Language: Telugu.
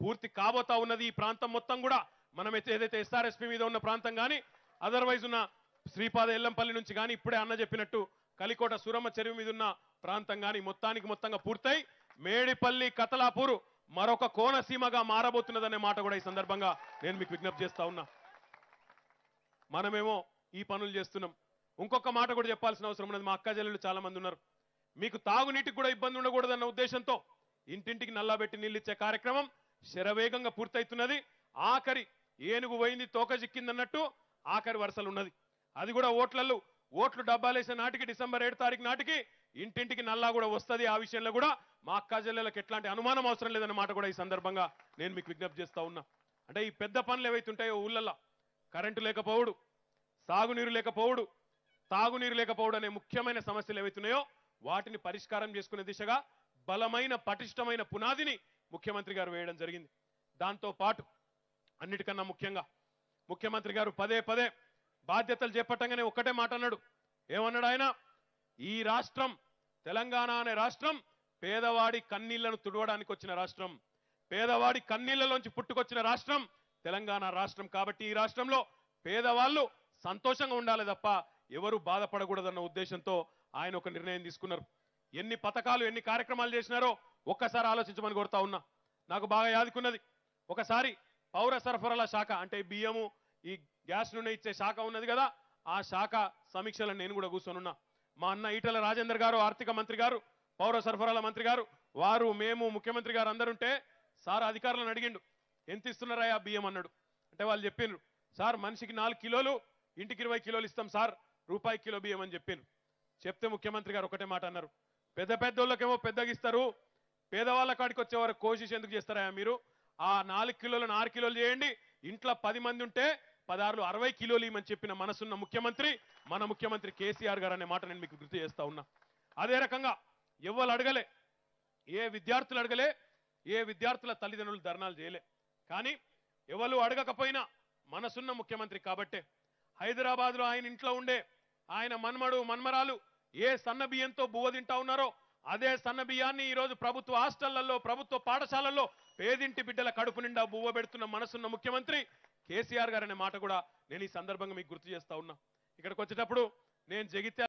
పూర్తి కాబోతా ఉన్నది ఈ ప్రాంతం మొత్తం కూడా. మనం ఏదైతే ఎస్ఆర్ఎస్పీ మీద ఉన్న ప్రాంతం కానీ అదర్వైజ్ ఉన్న శ్రీపాద ఎల్లంపల్లి నుంచి కానీ ఇప్పుడే అన్న చెప్పినట్టు కలికోట సురమ్మ చెరువు మీద ఉన్న ప్రాంతం కానీ మొత్తానికి మొత్తంగా పూర్తయి. మేడిపల్లి కతలాపూరు మరొక కోనసీమగా మారబోతున్నదనే మాట కూడా ఈ సందర్భంగా నేను మీకు విజ్ఞప్తి చేస్తా ఉన్నా. మనమేమో ఈ పనులు చేస్తున్నాం. ఇంకొక మాట కూడా చెప్పాల్సిన అవసరం ఉన్నది. మా అక్క చెల్లెలు చాలా మంది ఉన్నారు. మీకు తాగునీటికి కూడా ఇబ్బంది ఉండకూడదన్న ఉద్దేశంతో ఇంటింటికి నల్లాబెట్టి నీళ్ళిచ్చే కార్యక్రమం శరవేగంగా పూర్తయితున్నది ఆఖరి ఏనుగు పోయింది తోక చిక్కిందన్నట్టు ఆఖరి వరుసలు ఉన్నది అది కూడా ఓట్లలో ఓట్లు డబ్బాలేసే నాటికి డిసెంబర్ ఏడు తారీఖు నాటికి ఇంటింటికి నల్లా కూడా వస్తది. ఆ విషయంలో కూడా మా అక్క జిల్లాలకు ఎట్లాంటి అనుమానం అవసరం లేదన్న మాట కూడా ఈ సందర్భంగా నేను మీకు విజ్ఞప్తి చేస్తా ఉన్నా. అంటే ఈ పెద్ద పనులు ఏవైతుంటాయో ఊళ్ళల్లో కరెంటు లేకపోవడు సాగునీరు లేకపోవడు తాగునీరు లేకపోవడం అనే ముఖ్యమైన సమస్యలు ఏవైతున్నాయో వాటిని పరిష్కారం చేసుకునే దిశగా బలమైన పటిష్టమైన పునాదిని ముఖ్యమంత్రి గారు వేయడం జరిగింది. దాంతో పాటు అన్నిటికన్నా ముఖ్యంగా ముఖ్యమంత్రి గారు పదే పదే బాధ్యతలు చేపట్టంగానే ఒక్కటే మాట అన్నాడు. ఏమన్నాడు ఆయన? ఈ రాష్ట్రం తెలంగాణ అనే రాష్ట్రం పేదవాడి కన్నీళ్ళను తుడవడానికి వచ్చిన రాష్ట్రం. పేదవాడి కన్నీళ్ళలోంచి పుట్టుకొచ్చిన రాష్ట్రం తెలంగాణ రాష్ట్రం. కాబట్టి ఈ రాష్ట్రంలో పేదవాళ్ళు సంతోషంగా ఉండాలి తప్ప ఎవరు బాధపడకూడదన్న ఉద్దేశంతో ఆయన ఒక నిర్ణయం తీసుకున్నారు. ఎన్ని పథకాలు ఎన్ని కార్యక్రమాలు చేసినారో ఒక్కసారి ఆలోచించమని కోరుతా ఉన్నా. నాకు బాగా యాదుకున్నది. ఒకసారి పౌర సరఫరాల శాఖ అంటే బియ్యము ఈ గ్యాస్ నూనె ఇచ్చే శాఖ ఉన్నది కదా ఆ శాఖ సమీక్షలను నేను కూడా కూర్చొనున్నా. మా అన్న ఈటల రాజేందర్ గారు ఆర్థిక మంత్రి గారు పౌర సరఫరాల మంత్రి గారు వారు మేము ముఖ్యమంత్రి గారు అందరుంటే సార్ అధికారులను అడిగిండు. ఎంత ఇస్తున్నారా ఆ బియ్యం? అన్నాడు. అంటే వాళ్ళు చెప్పిండ్రు సార్ మనిషికి నాలుగు కిలోలు ఇంటికి ఇరవై కిలోలు ఇస్తాం సార్ రూపాయి కిలో బియ్యం అని చెప్పిండ్రు చెప్తే ముఖ్యమంత్రి గారు ఒకటే మాట అన్నారు. పెద్ద పెద్దోళ్ళకేమో పెద్దగా ఇస్తారు పేదవాళ్ళ కాడికి వచ్చే వారు కోషిష్ ఎందుకు చేస్తారా మీరు? ఆ నాలుగు కిలోలను ఆరు కిలోలు చేయండి. ఇంట్లో పది మంది ఉంటే పదహారులు అరవై కిలోలు ఇవ్వమని చెప్పిన మనసున్న ముఖ్యమంత్రి మన ముఖ్యమంత్రి కేసీఆర్ గారు అనే మాట నేను మీకు గుర్తు చేస్తా ఉన్నా. అదే రకంగా ఎవరు అడగలే ఏ విద్యార్థులు అడగలే ఏ విద్యార్థుల తల్లిదండ్రులు ధర్నాలు చేయలే. కానీ ఎవరు అడగకపోయినా మనసున్న ముఖ్యమంత్రి కాబట్టే హైదరాబాద్లో ఆయన ఇంట్లో ఉండే ఆయన మన్మడు మన్మరాలు ఏ సన్న బియ్యంతో బువ్వ తింటా ఉన్నారో అదే సన్న బియ్యాన్ని ఈ రోజు ప్రభుత్వ హాస్టళ్ళలో ప్రభుత్వ పాఠశాలల్లో పేదింటి బిడ్డల కడుపు నిండా బువ్వ పెడుతున్న మనసున్న ముఖ్యమంత్రి కేసీఆర్ గారు అనే మాట కూడా నేను ఈ సందర్భంగా మీకు గుర్తు చేస్తా ఉన్నా. ఇక్కడికి వచ్చేటప్పుడు నేను జగిత్యాల